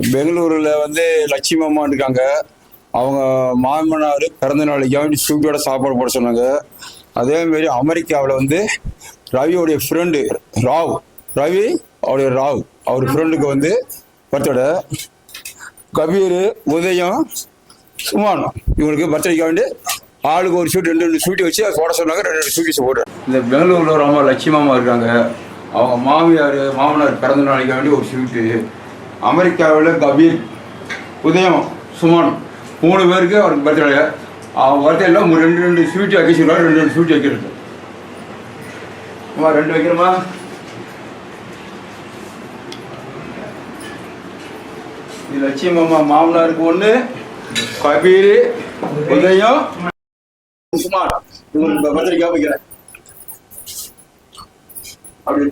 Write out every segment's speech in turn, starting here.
பெங்களூரில் வந்து லட்சுமி அம்மா இருக்காங்க. அவங்க மாமனார் பிறந்த நாளைக்கு வேண்டி ஸ்வீட்டோட சாப்பாடு போட சொன்னாங்க. அதேமாரி அமெரிக்காவில் வந்து ரவியோடைய ஃப்ரெண்டு ராவ் ரவி அவருடைய ராவ் அவர் ஃப்ரெண்டுக்கு வந்து பர்த்டே கபீர் உதயம் சுமான் இவங்களுக்கு பர்த்டேக்கு வேண்டி ஆளுக்கு ஒரு ஷூட் ரெண்டு ரெண்டு ஷூட்டி வச்சு அதை போட சொன்னாங்க. ரெண்டு ரெண்டு ஸ்வீட்ஸ் போட்டு. இந்த பெங்களூரில் ஒரு அம்மா லட்சுமி அம்மா இருக்காங்க. அவங்க மாமியார் மாமனார் பிறந்த நாளைக்கு வேண்டி ஒரு ஸ்வீட்டு அமெரிக்காவில் கபீர் உதயம் சுமான் மூணு பேருக்கு அவருக்கு பர்த்டே அவன் பர்த்டேல ஒரு ரெண்டு ரெண்டு ஸ்வீட் வைக்க சொல்லுவார் ரெண்டு ரெண்டு ஸ்வீட் வைக்கிறது. அம்மா ரெண்டு வைக்கிறோமா இது லட்சுமி அம்மா மாமனாருக்கு ஒன்று கபீர் உதயம் சுமார் பத்திரிக்கா வைக்கிறேன் அப்படி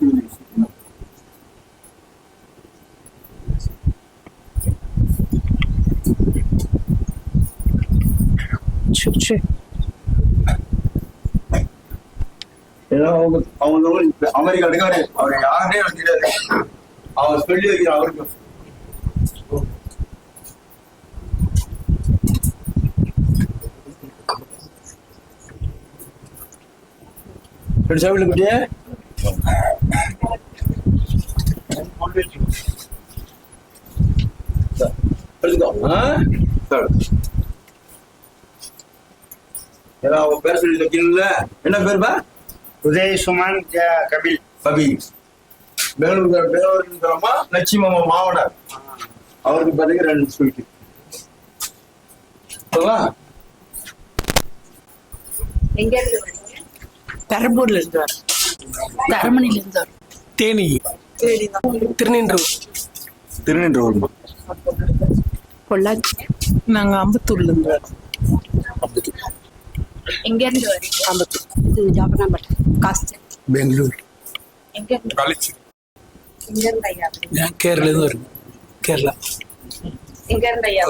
ஏன்னா அவங்க அவங்க அமெரிக்கா இருக்காரு அவர் எனக்கு தெரியாது. அவன் சொல்லி வைக்கிறான் அவருக்கு சாப்பிட்டு குட்டியே? எடுத்துக்கோ ஆ ஏன்னா அவங்க பேர் சொல்லி வைக்கணும்ல என்ன பேருப்பா உதய் சுமன் ஜ- கபில். பபி பெங்களூர் பெங்களூருங்கிறமா லட்சுமி அம்மா மாவனார் அவருக்கு பார்த்தீங்க ரெண்டு ஸ்வீட் எங்க இருந்து வரீங்க பெரம்பூர்ல இருந்து வர தரமணில இருந்து வர தேனி. திருநின்றூர். திருநின்றூர் பொள்ளாச்சி. நாங்க அம்பத்தூர்ல இருந்து வரோம் எங்க இருந்து வரீங்க அம்பத்தூர் ஜாபனாம்பட் காஸ்ட் பெங்களூர். எங்க இருந்து எங்க இருந்து ஐயா? நான் கேரளா இருந்து வரேன். கேரளா. எங்க இருந்து ஐயா?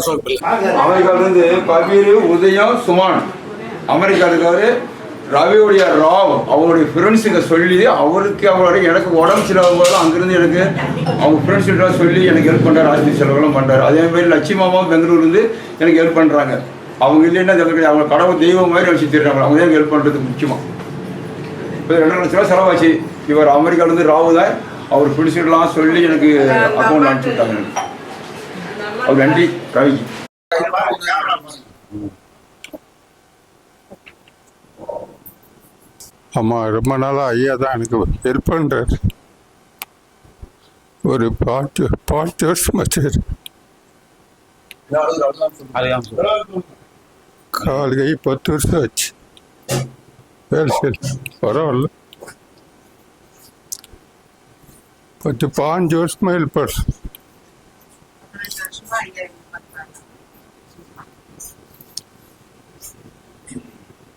அமெரிக்கால இருந்து கபீர் உதயம் சுமான். அமெரிக்கா இருக்காரு ரவியுடைய ராவ் அவருடைய ஃப்ரெண்ட்ஸுங்க சொல்லி அவருக்கு அவரோட எனக்கு உடம்பு சரியில்லாத அங்கிருந்து எனக்கு அவங்க ஃப்ரெண்ட்ஸ்கிட்ட சொல்லி எனக்கு ஹெல்ப் பண்ணுறாரு ஆஸ்பத்திரி செலவெல்லாம் பண்ணுறாரு அதே மாதிரி லட்சுமி மாமா பெங்களூர்லேருந்து எனக்கு ஹெல்ப் பண்ணுறாங்க அவங்க இல்லைன்னா எனக்கு அவங்க கடவுள் தெய்வம் மாதிரி வச்சு தருறாங்க. அவங்க தான் ஹெல்ப் பண்ணுறதுக்கு முக்கியமாக இப்போ ரெண்டு லட்ச ரூபா செலவாச்சு. இவர் அமெரிக்காலேருந்து ராவு தான் அவர் ஃப்ரெண்ட்ஸ்கிட்டலாம் சொல்லி எனக்கு அக்கௌண்ட் அனுப்பிச்சு விட்டாங்க. அவர் நன்றி. ரவிக்கு ஆமா ரொம்ப நாளாக ஐயா தான் எனக்கு ஹெல்ப் பண்ணுறாரு ஒரு பாட்டு பாட்டு வருஷமா சரி. கால் கை பத்து வருஷம் ஆச்சு. சரி சரி. பரவாயில்ல. பத்து பாஞ்சு வருஷமா ஹெல்ப் பண்ணுறேன் பதினஞ்சு வருஷமா ஐயா இங்க பண்றாங்க.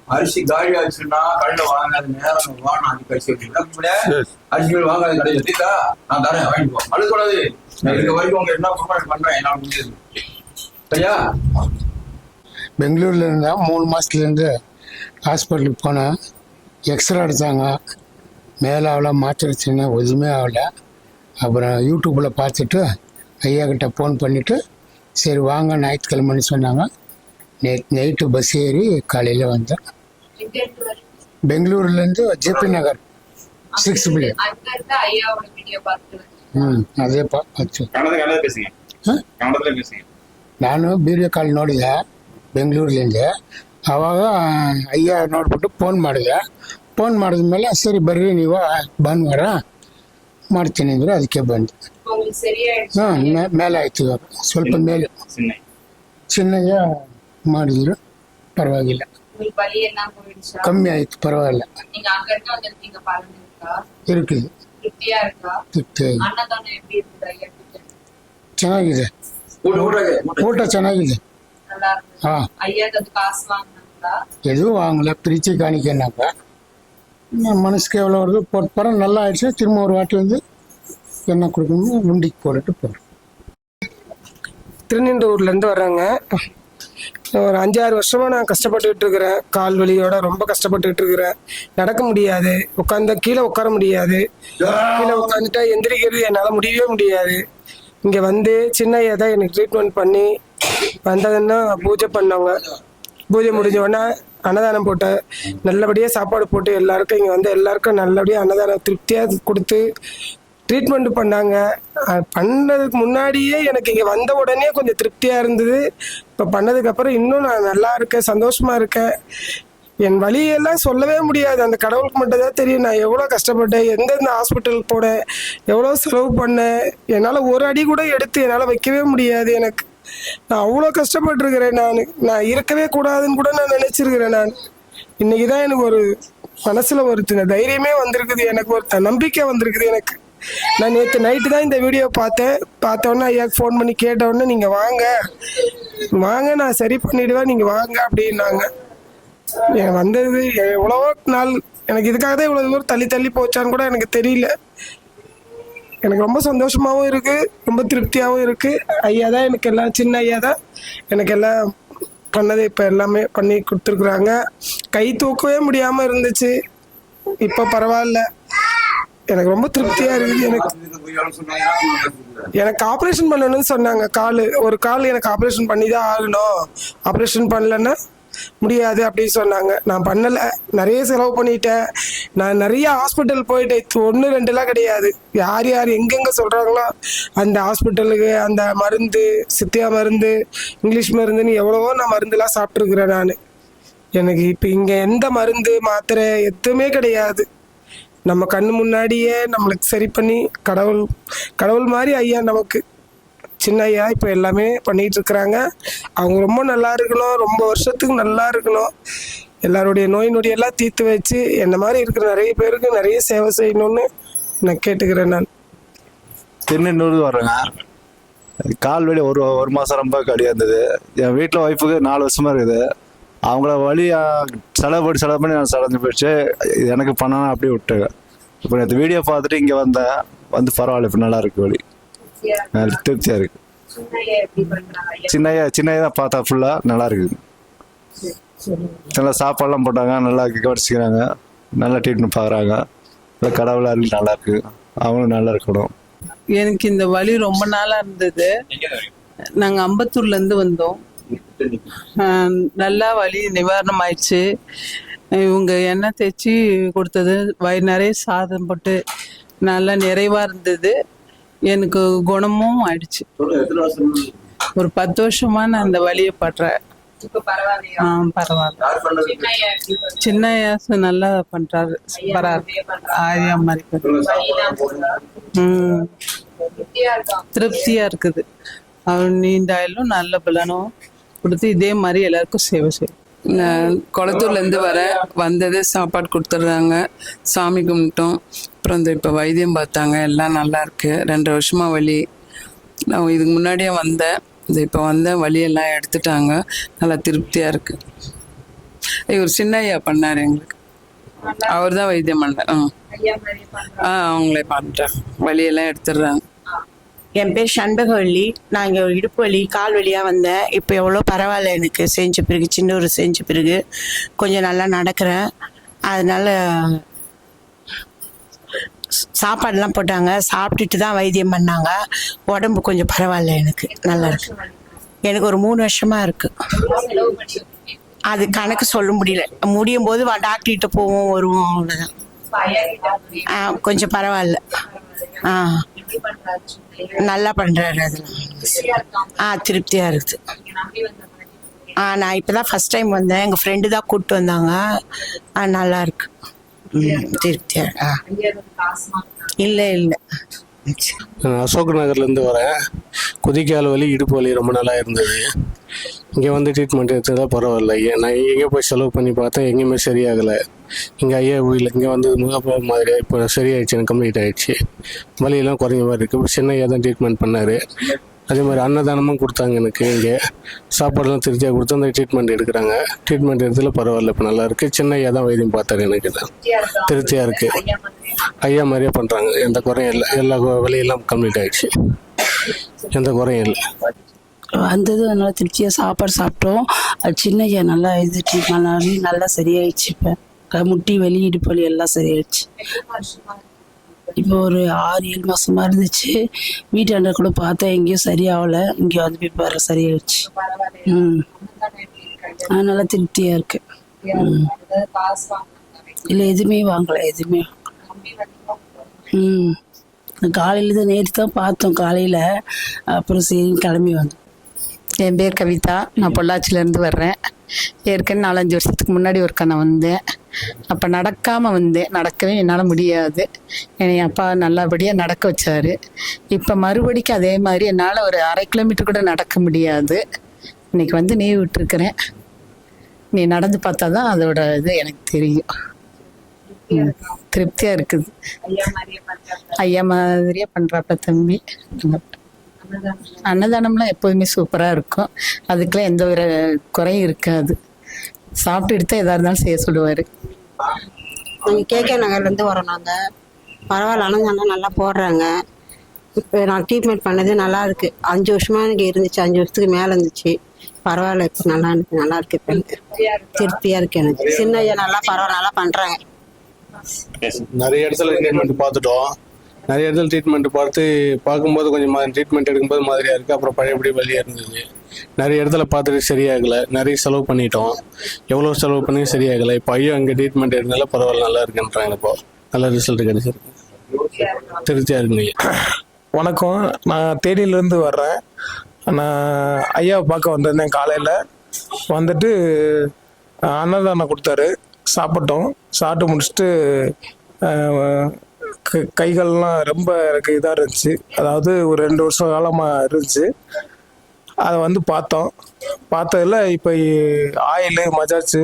அரிசி காலி ஆச்சுன்னா கடையில வாங்காத நேரம் வா நான் கழிச்சு வச்சுருக்கேன் சரி. அரிசி மேல் வாங்காத கடையில் தீதா நான் தரேன் போ. அழுக்கூடாது இருக்க வரைக்கும் என்ன பண்றேன் என்னால் முடிஞ்சது சரியா பெங்களூர்ல இருந்தா மூணு மாசத்துலேருந்து ஹாஸ்பிட்டலுக்கு போனேன். எக்ஸ்ரே எடுத்தாங்க. மேலே ஆகல மாத்திரைச்சின்னா எதுவுமே ஆகல. அப்புறம் யூடியூப்பில் பார்த்துட்டு ஐயா கிட்ட ஃபோன் பண்ணிவிட்டு சரி வாங்க ஞாயிற்றுக்கிழமைன்னு சொன்னாங்க. நேற்று நைட்டு பஸ் ஏறி காலையில் வந்தேன்? பெங்களூர்லேருந்து ஜேபி நகர் சிக்ஸ் பில்லியன் இருந்து- அங்க இருந்து ஐயாவோட வீடியோ பார்த்து. வரீங்க. ம் ಅದೇ ಪ ಅಚ್ಚು ಕನ್ನಡ ಕನ್ನಡ ಬೇಸಿಗೆ ಹ? ಕನ್ನಡದಲ್ಲೇ ಬೇಸಿಗೆ ನಾನು ವಿಡಿಯೋ ಕಾಲ್ ನೋಡಿದೆ ಬೆಂಗಳೂರಿನಿಂದ ಆವಾಗ ಅಯ್ಯ ನೋಡ್ಬಿಟ್ಟು ಫೋನ್ ಮಾಡಿದೆ ಫೋನ್ ಮಾಡಿದ್ಮೇಲೆ ಸರಿ ಬರ್ರಿ ನೀವು ಭಾನುವಾರ ಮಾಡ್ತೀನಿ ಅಂದರು ಅದಕ್ಕೆ ಬಂದೆ இப்போ உங்களுக்கு சரியாயிடுச்சு ಹಾಂ ಮೇಲೆ ಆಯ್ತು ಇವಾಗ ಸ್ವಲ್ಪ ಮೇಲೆ ಸಿನ್ನೆ ಚಿನ್ನಯ್ಯ ಮಾಡಿದ್ರು ಪರವಾಗಿಲ್ಲ உங்களுக்கு வலி எல்லாம் போயிடுச்சா ಕಮ್ಮಿ ಆಯ್ತು ಪರವಾಗಿಲ್ಲ நீங்க அங்க இருந்து வந்திருக்கீங்க பாருங்க இருக்கா ಇರುಕಿದೆ திருப்தியா இருக்கா ತೃಪ್ತಿ அன்னதானம் எப்படி இருக்குது ஐயா கிட்ட? ಚೆನ್ನಾಗಿದೆ ಊಟ ಊಟಕ್ಕೆ ಊಟ ಚೆನ್ನಾಗಿದೆ ಹಾಂ ஐயா காசு வாங்கினாங்களா? எதுவும் வாங்கல. பிரித்து காணிக்கனாக்கா நான் மனசுக்கு எவ்வளோ வருதோ போட்டு நல்லா ஆயிடுச்சு திரும்ப ஒரு வாட்டி வந்து என்ன கொடுக்கணும் உண்டிக்கு போட்டுட்டு போகிறேன் திருநின்றூர்லேருந்து வர்றாங்க. ஒரு அஞ்சாறு வருஷமா நான் கஷ்டப்பட்டுக்கிட்டு இருக்கிறேன். கால் வலியோட ரொம்ப கஷ்டப்பட்டுக்கிட்டு இருக்கிறேன். நடக்க முடியாது. உட்காந்தா கீழே உட்கார முடியாது. கீழே உட்காந்துட்டா எந்திரிக்கிறது என்னால் முடியவே முடியாது. இங்கே வந்து சின்ன தான் எனக்கு ட்ரீட்மெண்ட் பண்ணி வந்ததுன்னா பூஜை பண்ணாங்க பூஜை முடிஞ்ச உடனே அன்னதானம் போட்டு நல்லபடியாக சாப்பாடு போட்டு எல்லாருக்கும் இங்கே வந்து எல்லாருக்கும் நல்லபடியாக அன்னதானம் திருப்தியாக கொடுத்து ட்ரீட்மெண்ட் பண்ணாங்க. பண்ணதுக்கு முன்னாடியே எனக்கு இங்கே வந்த உடனே கொஞ்சம் திருப்தியாக இருந்தது. இப்போ பண்ணதுக்கப்புறம் இன்னும் நான் நல்லா இருக்கேன் சந்தோஷமாக இருக்கேன். என் வழியெல்லாம் சொல்லவே முடியாது. அந்த கடவுளுக்கு மட்டும் தான் தெரியும். நான் எவ்வளோ கஷ்டப்பட்டேன் எந்தெந்த ஹாஸ்பிட்டலுக்கு போனேன் எவ்வளோ செலவு பண்ணேன். என்னால் ஒரு அடி கூட எடுத்து என்னால் வைக்கவே முடியாது எனக்கு. நான் அவ்வளோ கஷ்டப்பட்டிருக்கிறேன் நான். நான் இருக்கவே கூடாதுன்னு கூட நான் நினச்சிருக்கிறேன் நான். இன்னைக்கு தான் எனக்கு ஒரு மனசில் ஒரு தைரியமே வந்திருக்குது. எனக்கு ஒரு நம்பிக்கை வந்திருக்குது எனக்கு. நான் நேற்று நைட்டு தான் இந்த வீடியோ பார்த்தேன். பார்த்தோன்னே ஐயாக்கு ஃபோன் பண்ணி கேட்ட நீங்கள் வாங்க. வாங்க நான் சரி பண்ணிவிடுவேன் நீங்கள் வாங்க அப்படின்னாங்க. எனக்கு வந்தது எவ்வளவோ நாள். எனக்கு இதுக்காக தான் இவ்வளோ தூரம் தள்ளி தள்ளி போச்சான்னு கூட எனக்கு தெரியல. எனக்கு ரொம்ப சந்தோஷமாகவும் இருக்கு ரொம்ப திருப்தியாகவும் இருக்கு. ஐயா தான் எனக்கு எல்லாம் சின்ன ஐயா தான் எனக்கு எல்லாம் பண்ணதை இப்போ எல்லாமே பண்ணி கொடுத்துருக்குறாங்க. கை தூக்கவே முடியாமல் இருந்துச்சு. இப்போ பரவாயில்ல. எனக்கு ரொம்ப திருப்தியாக இருக்குது. எனக்கு எனக்கு ஆப்ரேஷன் பண்ணணும்னு சொன்னாங்க. கால் ஒரு கால் எனக்கு ஆப்ரேஷன் பண்ணி தான் ஆகணும். ஆப்ரேஷன் பண்ணலன்னா முடியாது அப்படின்னு சொன்னாங்க. நான் பண்ணலை. நிறைய செலவு பண்ணிட்டேன். நான் நிறைய ஹாஸ்பிட்டல் போயிட்டேன். ஒன்று ரெண்டுலாம் கிடையாது. யார் யார் எங்கெங்கே சொல்கிறாங்களோ அந்த ஹாஸ்பிட்டலுக்கு அந்த மருந்து சித்தியா மருந்து இங்கிலீஷ் மருந்துன்னு எவ்வளவோ நான் மருந்துலாம் சாப்பிட்ருக்குறேன் நான். எனக்கு இப்போ இங்கே எந்த மருந்து மாத்திரை எதுவுமே கிடையாது. நம்ம கண்ணு முன்னாடியே நம்மளுக்கு சரி பண்ணி கடவுள் கடவுள் மாதிரி ஐயா நமக்கு. சின்ன ஐயா இப்போ எல்லாமே பண்ணிகிட்டு இருக்கிறாங்க அவங்க ரொம்ப நல்லா இருக்கணும். ரொம்ப வருஷத்துக்கு நல்லா இருக்கணும். எல்லாருடைய நோய் நொடியெல்லாம் தீர்த்து வச்சு என்ன மாதிரி இருக்கிற நிறைய பேருக்கு நிறைய சேவை செய்யணும்னு நான் கேட்டுக்கிறேன் நான். திருநெல்லூர் வர்றேங்க கால் வலி ஒரு ஒரு மாதம் ரொம்ப கடியாக இருந்தது. என் வீட்டில் ஒய்ஃபுக்கு நாலு வருஷமாக இருக்குது. அவங்கள வழி செலவு பண்ணி செலவு பண்ணி நான் செலஞ்சு போயிடுச்சு. எனக்கு பண்ணணும் அப்படியே விட்டுங்க இப்போ நேற்று வீடியோ பார்த்துட்டு இங்கே வந்தேன். வந்து பரவாயில்ல இப்போ நல்லா இருக்கு வழி. நல்ல திருப்தியாக இருக்கு. சின்னையா சின்னையா தான் பார்த்தா ஃபுல்லாக நல்லா இருக்குது நல்லா சாப்பாடுலாம் போட்டாங்க நல்லா கவனிச்சிக்கிறாங்க நல்லா ட்ரீட்மெண்ட் பார்க்குறாங்க. நல்லா கடவுள் அருள் நல்லா இருக்கு. அவங்களும் நல்லா இருக்கணும். எனக்கு இந்த வலி ரொம்ப நாளா இருந்தது. நாங்க அம்பத்தூர்ல இருந்து வந்தோம். ஆஹ் நல்லா வலி நிவாரணம் ஆயிடுச்சு. இவங்க எண்ணெய் தேய்ச்சி கொடுத்தது வயிறு நிறைய சாதம் போட்டு நல்லா நிறைவா இருந்தது. எனக்கு குணமும் ஆயிடுச்சு. ஒரு பத்து வருஷமா நான் அந்த வலியை படுறேன் சின்ன ஏசு நல்லா பண்றாரு. பரவாயில்ல ஆரியா மாதிரி பண்றாரு. வலிலாம் போகுதா? ம். திருப்தியா இருக்கா? திருப்தியா இருக்குது. அவர் நீண்ட ஆயுளும் நல்ல பலனும் கொடுத்து இதே மாதிரி எல்லாருக்கும் சேவை செய்யும். குளத்தூர்லேருந்து வரேன் வந்ததே சாப்பாடு கொடுத்துட்றாங்க. சாமி கும்பிட்டோம். அப்புறம் இந்த இப்போ வைத்தியம் பார்த்தாங்க. எல்லாம் நல்லா இருக்கு. ரெண்டு வருஷமா வலி. நான் இதுக்கு முன்னாடியே வந்தேன். இந்த இப்போ வந்தேன் வலியெல்லாம் எடுத்துட்டாங்க. நல்லா திருப்தியாக இருக்கு. இவர் சின்ன ஐயா பண்ணார் எங்களுக்கு. அவர் தான் வைத்தியம் பண்ணார் ஆ. ஆ அவங்களே பண்ணுறாங்க வலியெல்லாம் எடுத்துடுறாங்க. என் பேர் சண்பகவல்லி நான் இங்கே இடுப்பு வலி கால் வலியாக வந்தேன். இப்போ எவ்வளோ பரவாயில்ல எனக்கு. செஞ்ச பிறகு சின்ன ஒரு செஞ்ச பிறகு. கொஞ்சம் நல்லா நடக்கிறேன். அதனால சாப்பாடெலாம் சாப்பாடுலாம் போட்டாங்க. சாப்பிட்டுட்டு தான் வைத்தியம் பண்ணாங்க. உடம்பு கொஞ்சம் பரவாயில்ல எனக்கு. நல்லா இருக்கு. எனக்கு ஒரு மூணு வருஷமாக இருக்குது அது கணக்கு சொல்ல முடியல. முடியும் போது வா டாக்டர்கிட்ட போவோம் வருவோம் அவ்வளோதான் ஆ கொஞ்சம் பரவாயில்ல. பண்றாரு? நல்லா பண்ணுறாரு அதெல்லாம் திருப்தியா ஆ திருப்தியாக இருக்குது ஆ நான் இப்போ தான் ஃபஸ்ட் டைம் வந்தேன். எங்கள் ஃப்ரெண்டு தான் கூப்பிட்டு வந்தாங்க. ஆ நல்லா இருக்கு. ம் திருப்தியாக ஆ. இல்லை இல்லை. நான் அசோக் நகர்லேருந்து வரேன். குதிக்கால் வலி இடுப்பு வலி ரொம்ப நாளாக இருந்தது. இங்கே வந்து ட்ரீட்மெண்ட் எடுத்ததா பரவாயில்ல. ஏன் நான் எங்கே போய் செலவு பண்ணி பார்த்தேன் எங்கேயுமே சரியாகலை. இங்கே ஐயா கோயில் இங்கே வந்து முகப்ப மாதிரி இப்போ சரியாயிடுச்சு எனக்கு கம்ப்ளீட் ஆகிடுச்சு வலியெல்லாம் குறைஞ்ச மாதிரி இருக்குது இப்போ சின்ன தான் ட்ரீட்மெண்ட் பண்ணார். அதே மாதிரி அன்னதானமும் கொடுத்தாங்க எனக்கு இங்கே. சாப்பாடுலாம் திருச்சியாக கொடுத்து அந்த ட்ரீட்மெண்ட் எடுக்கிறாங்க. ட்ரீட்மெண்ட் எடுத்துல பரவாயில்ல இப்போ நல்லா இருக்குது தான் வைத்தியம் பார்த்தாரு எனக்கு தான் திருப்தியாக இருக்குது ஐயா மாதிரியே பண்ணுறாங்க எந்த குறையும் இல்லை. எல்லா கு- கம்ப்ளீட் ஆகிடுச்சு எந்த குறையும் இல்லை. வந்தது நல்லா திருப்தியாக சாப்பாடு சாப்பிட்டோம். அது சின்னையா நல்லா இது ட்ரீட்மெண்ட் நல்லா சரியாயிடுச்சு இப்போ. முட்டி வலி இடுப்பலி எல்லாம் சரியாயிடுச்சு. இப்போ ஒரு ஆறு ஏழு மாசமா இருந்துச்சு. வீட்டாண்ட கூட பார்த்தா எங்கேயும் சரியாகல. இங்கே வந்து போய் பாரு சரியாயிடுச்சு. ம். அதனால திருப்தியா இருக்கு. ம். இல்லை எதுவுமே வாங்கலை எதுவுமே ம். காலையில் தான் நேற்று தான் பார்த்தோம் காலையில். அப்புறம் சரி கிளம்பி வந்தோம். என் பேர் கவிதா. நான் பொள்ளாச்சியிலேருந்து வர்றேன். ஏற்கனவே நாலஞ்சு வருஷத்துக்கு முன்னாடி ஒருக்கா நான் வந்தேன். அப்போ நடக்காமல் வந்தேன் நடக்கவே என்னால் முடியாது. என்னை அப்பா நல்லபடியாக நடக்க வச்சாரு. இப்போ மறுபடிக்கும் அதே மாதிரி என்னால் ஒரு அரை கிலோமீட்டர் கூட நடக்க முடியாது. இன்னைக்கு வந்து நீ விட்டுருக்கிறேன். நீ நடந்து பார்த்தா தான் அதோட இது எனக்கு தெரியும். ம், திருப்தியா இருக்குது. ஐயா மாதிரியே பண்றாப்ப தம்பி. அன்னதானம்லாம் எப்போதுமே சூப்பரா இருக்கும். அதுக்கெல்லாம் எந்த ஒரு குறையும் இருக்காது. சாப்பிட்டுட்டு தான் எதா இருந்தாலும் செய்ய சொல்லுவாரு. நாங்கள் கேகே நகர்லேருந்து வரோம் நாங்கள் பரவாயில்ல அன்னதானம் நல்லா போடுறாங்க. இப்போ நான் ட்ரீட்மெண்ட் பண்ணது நல்லா இருக்கு. அஞ்சு வருஷமா எனக்கு இருந்துச்சு. அஞ்சு வருஷத்துக்கு மேலே இருந்துச்சு. பரவாயில்ல இப்போ நல்லா இருக்கு நல்லா இருக்கு இப்போ எனக்கு. திருப்தியாக இருக்கு எனக்கு. சின்ன ஐயா நல்லா பரவாயில்ல நல்லா பண்ணுறாங்க நிறைய இடத்துல ட்ரீட்மெண்ட் பார்த்துட்டோம். நிறைய இடத்துல ட்ரீட்மெண்ட் பார்த்து பார்க்கும்போது கொஞ்சம் ட்ரீட்மெண்ட் எடுக்கும்போது மாதிரியா இருக்கு. அப்புறம் பழையபடி வழியா இருந்தது. நிறைய இடத்துல பார்த்துட்டு சரியாகலை நிறைய செலவு பண்ணிட்டோம். எவ்வளோ செலவு பண்ணி சரியாகலை? இப்போ ஐயோ அங்கே ட்ரீட்மெண்ட் எடுத்தால பரவாயில்ல நல்லா இருக்குன்றாங்க இப்போ. நல்ல ரிசல்ட் கிடைச்சிருக்கு. திருப்தியா இருக்குங்க? ஐயா வணக்கம். நான் தேனியிலேருந்து வர்றேன். நான் ஐயாவை பார்க்க வந்திருந்தேன் காலையில். வந்துட்டு அன்னதானம் கொடுத்தாரு. சாப்பிட்டோம். சாப்பிட்டு முடிச்சுட்டு க- கைகள்லாம் ரொம்ப எனக்கு இதாக இருந்துச்சு. அதாவது ஒரு ரெண்டு வருஷம் காலமாக இருந்துச்சு. அதை வந்து பார்த்தோம். பார்த்ததில் இப்போ ஆயிலு மஜாச்சு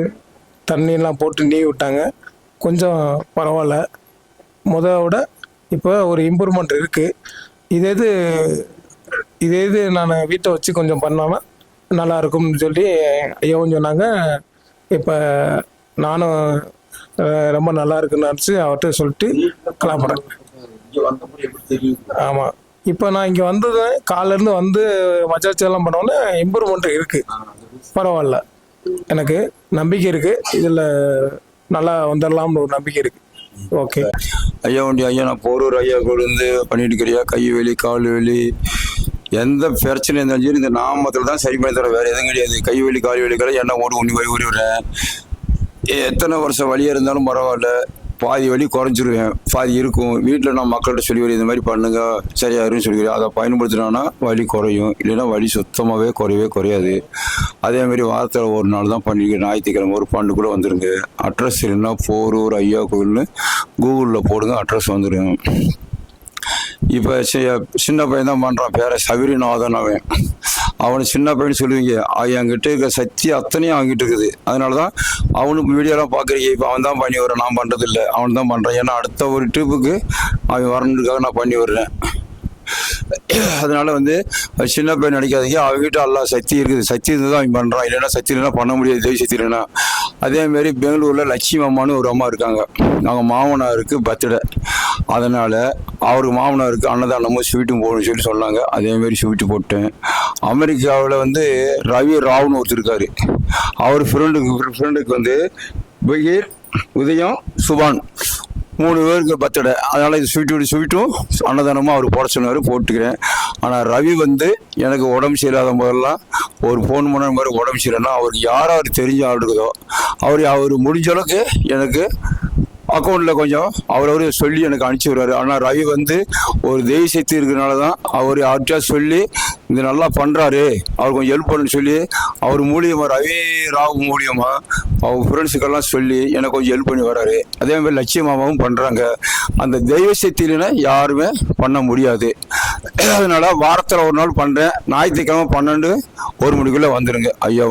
தண்ணியெல்லாம் போட்டு நீ விட்டாங்க. கொஞ்சம் பரவாயில்ல. முத விட இப்போ ஒரு இம்ப்ரூவ்மெண்ட் இருக்குது இதே இது இதே இது நான் வீட்டை வச்சு கொஞ்சம் பண்ணோன்னா நல்லா இருக்கும்னு சொல்லி ஐயாவும் சொன்னாங்க. இப்போ நானும் ரொம்ப நல்லா இருக்குன்னு நினச்சி அவர்கிட்ட சொல்லிட்டு கிளம்புறேன். ஆமாம் இப்போ நான் இங்கே வந்தது காலையிலேருந்து வந்து மச்சாச்சு எல்லாம் பண்ணோன்னே இம்ப்ரூவ்மெண்ட் இருக்குது பரவாயில்ல. எனக்கு நம்பிக்கை இருக்குது இதில் நல்லா வந்துடலாம்னு ஒரு நம்பிக்கை இருக்குது ஓகே ஐயா வண்டி ஐயா நான் போரூர் ஐயா கொழுந்து இருந்து பண்ணிட்டு இருக்கிறியா கை வலி கால் வலி எந்த பிரச்சனை இருந்தாலும் சரி இந்த நாமத்தில் தான் சரி பண்ணி தரேன். வேறு எதுவும் கிடையாது. கை வலி கால் வலி என்ன ஓடு ஒன்று போய் ஊறி விடுறேன் எத்தனை வருஷம் வழியாக இருந்தாலும் பரவாயில்ல. பாதி வலி குறைஞ்சிருவேன். பாதி இருக்கும். வீட்டில் நான் மக்கள்கிட்ட சொல்லி வரி இந்த மாதிரி பண்ணுங்க. சரியாயிருன்னு சொல்லி அதை பயன்படுத்தினோன்னா வலி குறையும். இல்லைன்னா வலி சுத்தமாகவே குறையவே குறையாது. அதே மாதிரி வாரத்தில் ஒரு நாள் தான் பண்ணிக்க ஞாயிற்றுக்கிழமை ஒரு பண்டு கூட வந்துருங்க. அட்ரஸ் இல்லைன்னா போரூர் ஐயா கோயில்னு கூகுளில் போடுங்க. அட்ரஸ் வந்துடும் இப்போ சின்ன பையன் தான் பண்ணுறான் பேர சபரிநாதன் அவன். அவனை சின்ன பையன் சொல்லுவீங்க அவன் என்கிட்ட இருக்க சக்தி அத்தனையும் அவங்ககிட்ட இருக்குது. அதனால தான் அவனுக்கு வீடியோலாம் பார்க்குறீங்க. இப்போ அவன் தான் பண்ணி வரேன் நான் பண்ணுறது இல்லை அவன் தான் பண்ணுறான் ஏன்னா அடுத்த ஒரு ட்ரிப்புக்கு அவன் வரணுக்காக நான் பண்ணி வர்றேன். அதனால வந்து சின்ன பையன் நினைக்காதீங்க. அவங்ககிட்ட எல்லா சக்தி இருக்குது. சக்தி இருந்து தான் அவன் பண்ணுறான் இல்லைன்னா சக்தி இல்லைன்னா பண்ண முடியாது. தெய்வ சக்தி இல்லைன்னா. அதேமாரி பெங்களூரில் லட்சுமி அம்மான்னு ஒரு அம்மா இருக்காங்க. அவங்க மாமனாருக்கு பர்த்டே. அதனால் அவர் மாமனாருக்கு அன்னதானமும் ஸ்வீட்டும் போடணும்னு சொல்லி சொன்னாங்க. அதேமாரி ஸ்வீட்டு போட்டேன். அமெரிக்காவில் வந்து ரவி ராவ்னு ஒருத்தர் இருக்கார். அவர் ஃப்ரெண்டுக்கு ஃப்ரெண்டுக்கு வந்து பகீர் உதயம் சுபான் மூணு பேருக்கு பர்த்டே. அதனால் இது ஸ்வீட்டு ஸ்வீட்டும் அன்னதானமும் அவர் போட சொன்னார் போட்டுக்கிறேன். ஆனால் ரவி வந்து எனக்கு உடம்பு சரியில்லாத போதெல்லாம் ஒரு ஃபோன் பண்ண மாதிரி உடம்பு சரியில்லைன்னா அவருக்கு யார் அவர் தெரிஞ்ச ஆள் இருக்குதோ அவர் அவர் முடிஞ்ச அளவுக்கு எனக்கு அக்கௌண்ட்டில் கொஞ்சம் அவர் சொல்லி எனக்கு அனுப்பிச்சி விடுறாரு. ஆனால் ரவி வந்து ஒரு தெய்வ சக்தி இருக்கிறனால தான் அவர் அவர்கிட்ட சொல்லி இது நல்லா பண்ணுறாரு அவர் கொஞ்சம் ஹெல்ப் பண்ணுன்னு சொல்லி அவர் மூலியமாக ரவி ராவ் மூலியமாக அவங்க ஃப்ரெண்ட்ஸுக்கெல்லாம் சொல்லி எனக்கு கொஞ்சம் ஹெல்ப் பண்ணி வராரு. அதே மாதிரி லட்சிய மாமாவும் பண்ணுறாங்க அந்த தெய்வ சக்தியிலனா யாருமே பண்ண முடியாது. அதனால் வாரத்தில் ஒரு நாள் பண்ணுறேன் ஞாயிற்றுக்கிழமை பன்னெண்டு ஒரு மணிக்குள்ளே வந்துடுங்க ஐயா